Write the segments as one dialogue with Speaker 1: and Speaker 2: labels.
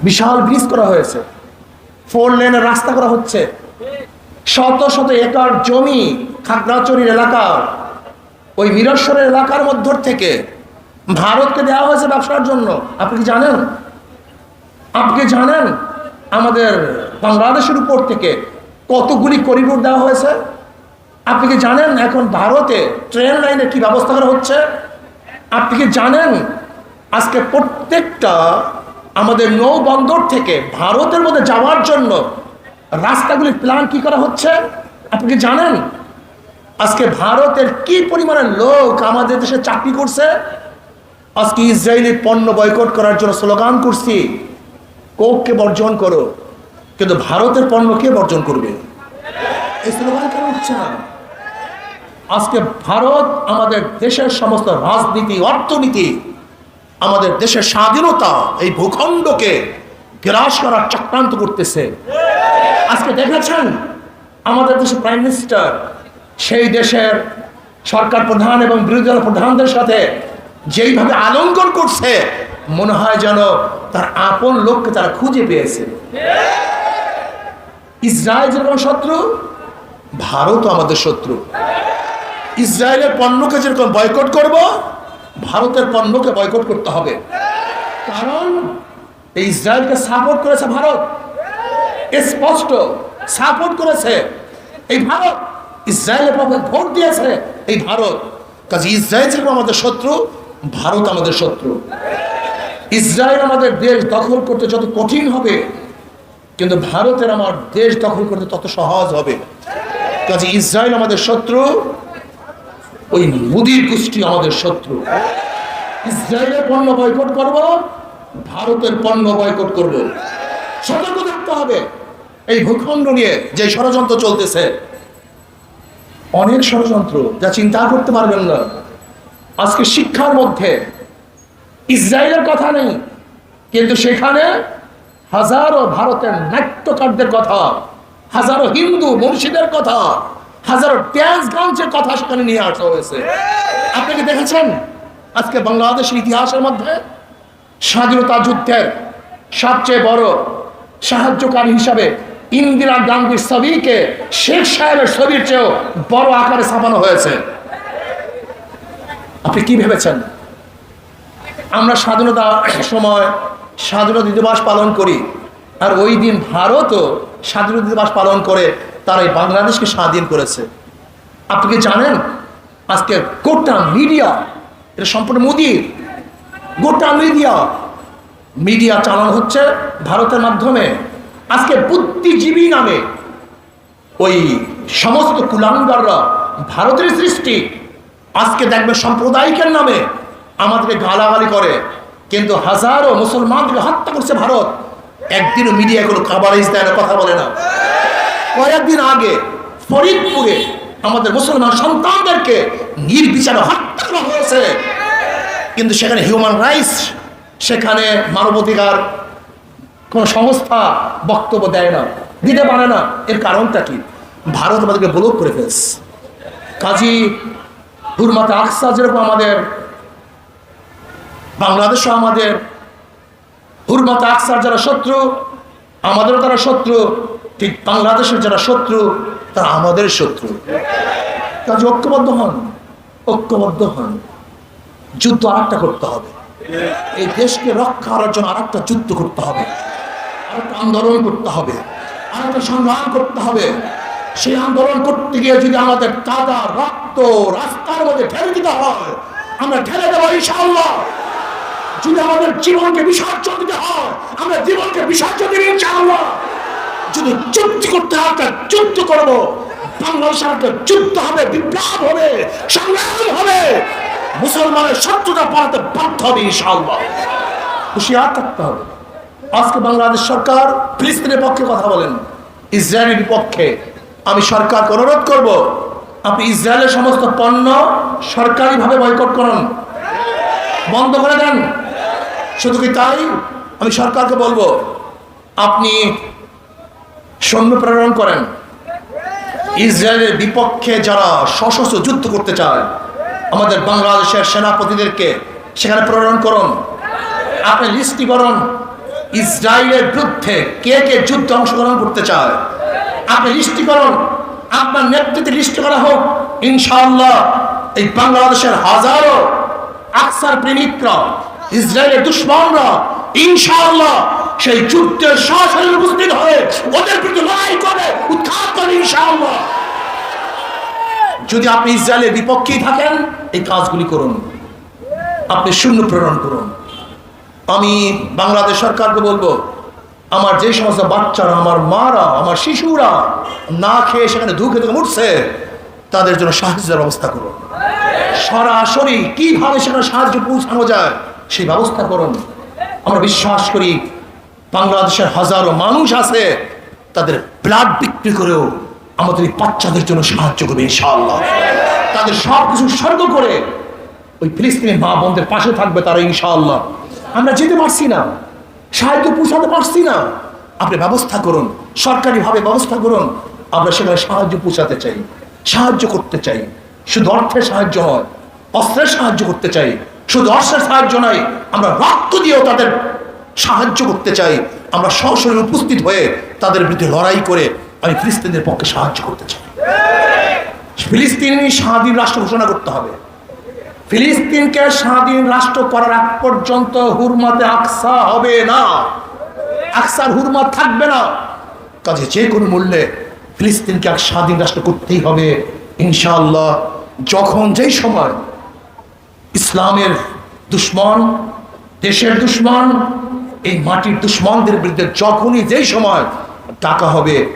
Speaker 1: বিশাল bridge করা হয়েছে। Four লেনের রাস্তা করা হচ্ছে। শত শত একর জমি খাগড়াচড়ির এলাকার ওই মিরস্বরের এলাকার মধ্য থেকে ভারতকে দেওয়া হয়েছে ব্যবসার জন্য। আপনি কি জানেন? আপনি জানেন আমাদের বাংলাদেশের উপর থেকে কতগুলি করিডোর দেওয়া হয়েছে? আপনি কি জানেন এখন ভারতে ট্রেন লাইনে কি ব্যবস্থা করা হচ্ছে? আপনি কি জানেন আজকে প্রত্যেকটা আমাদের নৌ বন্দর থেকে ভারতের মধ্যে যাওয়ার জন্য রাস্তাগুলির প্ল্যান কি করা হচ্ছে? আপনি কি জানেন? আজকে ভারতের কি পরিমাণের লোক আমাদের দেশে চাকরি করছে? আজকে ইসরায়েলি পণ্য বয়কট করার জন্য স্লোগান করছি কোককে বর্জন করো, কিন্তু ভারতের পণ্য কে বর্জন করবে? এই স্লোগান কেন না? আজকে ভারত আমাদের দেশের সমস্ত রাজনীতি, অর্থনীতি আমাদের দেশের স্বাধীনতা এই ভূখণ্ডকে গ্রাস করার চক্রান্ত করতেছে। আজকে দেখেছেন? আমাদের দেশের প্রাইম মিনিস্টার সেই দেশের সরকার প্রধান এবং বিরোধী দল প্রধানদের সাথে যেইভাবে আলঙ্কন করছে, মনে হয় যেন তার আপন লোককে তারা খুঁজে পেয়েছে। ইসরায়েল যেরকম শত্রু? ভারতও আমাদের শত্রু। ইসরায়েলের পণ্যকে যেরকম বয়কট করব ভারতের পণ্যকে বয়কট করতে হবে। কারণ ইসরায়েলকে সাপোর্ট করেছে ভারত। স্পষ্ট সাপোর্ট করেছে। এই ভারত, ইসরায়েলের পক্ষে ভোট দিয়েছে এই ভারত। কাজে ইসরায়েল যেরকম আমাদের শত্রু, ভারত আমাদের শত্রু। ইসরায়েল আমাদের দেশ দখল করতে যত কঠিন হবে, কিন্তু ভারতের আমার দেশ দখল করতে তত সহজ হবে। কাজে ইসরায়েল আমাদের শত্রু ওই মুদির গোষ্ঠী আমাদের শত্রু। ইসরায়েলের পণ্য বয়কট করব, ভারতের পণ্য বয়কট করব। সতর্ক থাকতে হবে। এই ভূখণ্ড নিয়ে যে ষড়যন্ত্র চলতেছে, অনেক ষড়যন্ত্র যা চিন্তা করতে পারবেন না। আজকে শিক্ষার মধ্যে ইসরায়েলের কথা নেই, কিন্তু সেখানে হাজারো ভারতের নাট্যকারদের কথা, হাজারো হিন্দু মুন্সিদের কথা হাজারো গাউন্সের কথা সেখানে নিয়ে আসা হয়েছে। আপনি কি দেখেছেন? আজকে বাংলাদেশের ইতিহাসের মধ্যে স্বাধীনতা যুদ্ধের সবচেয়ে বড় সাহায্যকারী হিসাবে ইন্দিরা গান্ধীর ছবিকে শেখ সাহেবের ছবির চেয়েও বড় আকারে ছাপানো হয়েছে। আপনি কি ভেবেছেন? আমরা স্বাধীনতা সময় স্বাধীনতা দিবস পালন করি আর ওই দিন ভারতও স্বাধীনতা দিবস পালন করে তারা এই বাংলাদেশকে স্বাধীন করেছে। আপনি জানেন? আজকে গোটা মিডিয়া, এটা সম্পূর্ণ মোদির, গোটা মিডিয়া মিডিয়া চালানো হচ্ছে ভারতের মাধ্যমে। আজকে বুদ্ধিজীবী নামে ওই সমস্ত কুলাঙ্গাররা ভারতের সৃষ্টি। আজকে দেখবে সাম্প্রদায়িকের নামে আমাদেরকে গালাগালি করে, কিন্তু হাজারো মুসলমানকে হত্যা করছে ভারত। একদিনও মিডিয়া কোনো কাবারিজ দেয় না কথা বলে না। কয়েকদিন আগে ফরিদপুরে আমাদের মুসলমান সন্তানদেরকে নির্বিচারে হত্যা করা হয়েছে। কিন্তু সেখানে হিউম্যান রাইটস সেখানে মানবাধিকার কোন সংস্থা বক্তব্য দেয় না, দিতে পারে না। এর কারণটা কি? ভারত আমাদেরকে ব্লক করে ফেলছে। কাজী হুরমাতা আকসা যেরকম আমাদের, বাংলাদেশও আমাদের, হুরমাতা আকসার যারা শত্রু, আমাদেরও তারা শত্রু। ঠিক বাংলাদেশের যারা শত্রু, তারা আমাদের শত্রু। কাজে ঐক্যবদ্ধ হন ঐক্যবদ্ধ হন। যুদ্ধ আরেকটা করতে হবে। এই দেশকে রক্ষা করার জন্য আরেকটা যুদ্ধ করতে হবে। আরেকটা আন্দোলন করতে হবে। আরেকটা সংগ্রাম করতে হবে। সেই আন্দোলন করতে গিয়ে যদি আমাদের কাদা, রক্ত, রাস্তার মধ্যে ঢেলে দিতে হয়, আমরা ঠেলে দেবো ইনশাআল্লাহ। যদি আমাদের জীবনকে বিসর্জন দিতে হয়, আমরা জীবনকে বিসর্জন দিবি ইনশাআল্লাহ। যদি যুদ্ধ করতে হয় একটা যুদ্ধ করব। বাংলাদেশের একটা যুদ্ধ হবে, বিপ্লব হবে, সংগ্রাম হবে। মুসলমানের শত্রুতা পালাতে বাধ্য হবে হুশিয়ার থাকতে হবে। আজকে বাংলাদেশ সরকার ফিলিস্তিনের পক্ষে কথা বলেন। ইসরায়েলের বিপক্ষে আমি সরকারকে অনুরোধ করব, আপনি ইসরায়েলের সমস্ত পণ্য সরকারিভাবে বয়কট করুন। বন্ধ করে দেন। শুধু কি তাই? আমি সরকারকে বলব, আপনি সৈন্য প্রেরণ করেন। ইসরায়েলের বিপক্ষে যারা সশস্ত্র যুদ্ধ করতে চায়, আমাদের বাংলাদেশের সেনাপতিদেরকে সেখানে প্রেরণ করুন। আপনি লিস্টি করুন ইসরায়েলের বিরুদ্ধে কে কে যুদ্ধে অংশগ্রহণ করতে চায়। আপনি লিস্টি করুন আপনার নেতৃত্বে লিস্টি করা হোক। ইনশাআল্লাহ এই বাংলাদেশের হাজারো আকসার প্রেমিকরা, ইসরায়েলের দুশ্মনরা, ইনশাআল্লাহ সেই যুদ্ধের সরাসরি উপস্থিত হয়ে ওদের বিরুদ্ধে লড়াই করে, উৎখাত করে ইনশাআল্লাহ। যদি আপনি ইসরায়েলের বিপক্ষেই থাকেন, এই কাজগুলি করুন। আপনি শূন্য প্রেরণ করুন। আমি বাংলাদেশ সরকারকে বলব, আমার যে সমস্ত বাচ্চারা, আমার মারা, আমার শিশুরা না খেয়ে সেখানে ধুকে ধুকে উঠছে তাদের জন্য সাহায্যের ব্যবস্থা করুন। সরাসরি কীভাবে সেখানে সাহায্য পৌঁছানো যায়, সেই ব্যবস্থা করুন। আমরা বিশ্বাস করি বাংলাদেশের হাজারো মানুষ আছে, তাদের ব্লাড বিক্রি করেও আমাদের এই বাচ্চাদের জন্য সাহায্য করবে ইনশাআল্লাহ। তাদের সব কিছু স্বর্গ করে ওই ফিলিস্তিনের মা বোনদের পাশে থাকবে তারা ইনশাআল্লাহ। আমরা যেতে পারছি না, সাহায্য পৌঁছাতে পারছি না। আপনি ব্যবস্থা করুন, সরকারিভাবে ব্যবস্থা করুন, আমরা সেখানে সাহায্য পৌঁছাতে চাই, সাহায্য করতে চাই। শুধু অর্থের সাহায্য নয়, অস্ত্রের সাহায্য করতে চাই। শুধু অস্ত্রের সাহায্য নয়, আমরা রক্ত দিয়েও তাদের সাহায্য করতে চাই, আমরা সরাসরি উপস্থিত হয়ে তাদের বিরুদ্ধে লড়াই করে আমি ফিলিস্তিনের পক্ষে সাহায্য করতে চাই। ফিলিস্তিনি স্বাধীন রাষ্ট্র ঘোষণা করতে হবে। ফিলিস্তিনকে স্বাধীন রাষ্ট্র করার আগ পর্যন্ত হুরমাতে আকসা হবে না। আকসার হুরমা থাকবে না। কাজে যে কোনো মূল্যে ফিলিস্তিনকে এক স্বাধীন রাষ্ট্র করতেই হবে, ইনশাআল্লাহ। যখন যেই সময় ইসলামের দুশ্মন, দেশের দুশ্মন এই মাটির দুশ্মনদের বিরুদ্ধে যখনই যেই সময় টাকা হবে,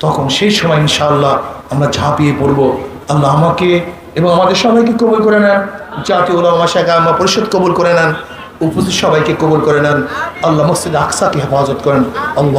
Speaker 1: তখন সেই সময় ইনশাল্লাহ আমরা ঝাঁপিয়ে পড়ব। আল্লাহ আমাকে এবং আমাদের সবাইকে কবল করে নেন। জাতীয় ওলামা শাখা আমার পরিষদ কবল করে নেন। উপস্থিত সবাইকে কবল করে নেন। আল্লাহ মসজিদ আকসাকে হেফাজত করেন। আল্লাহ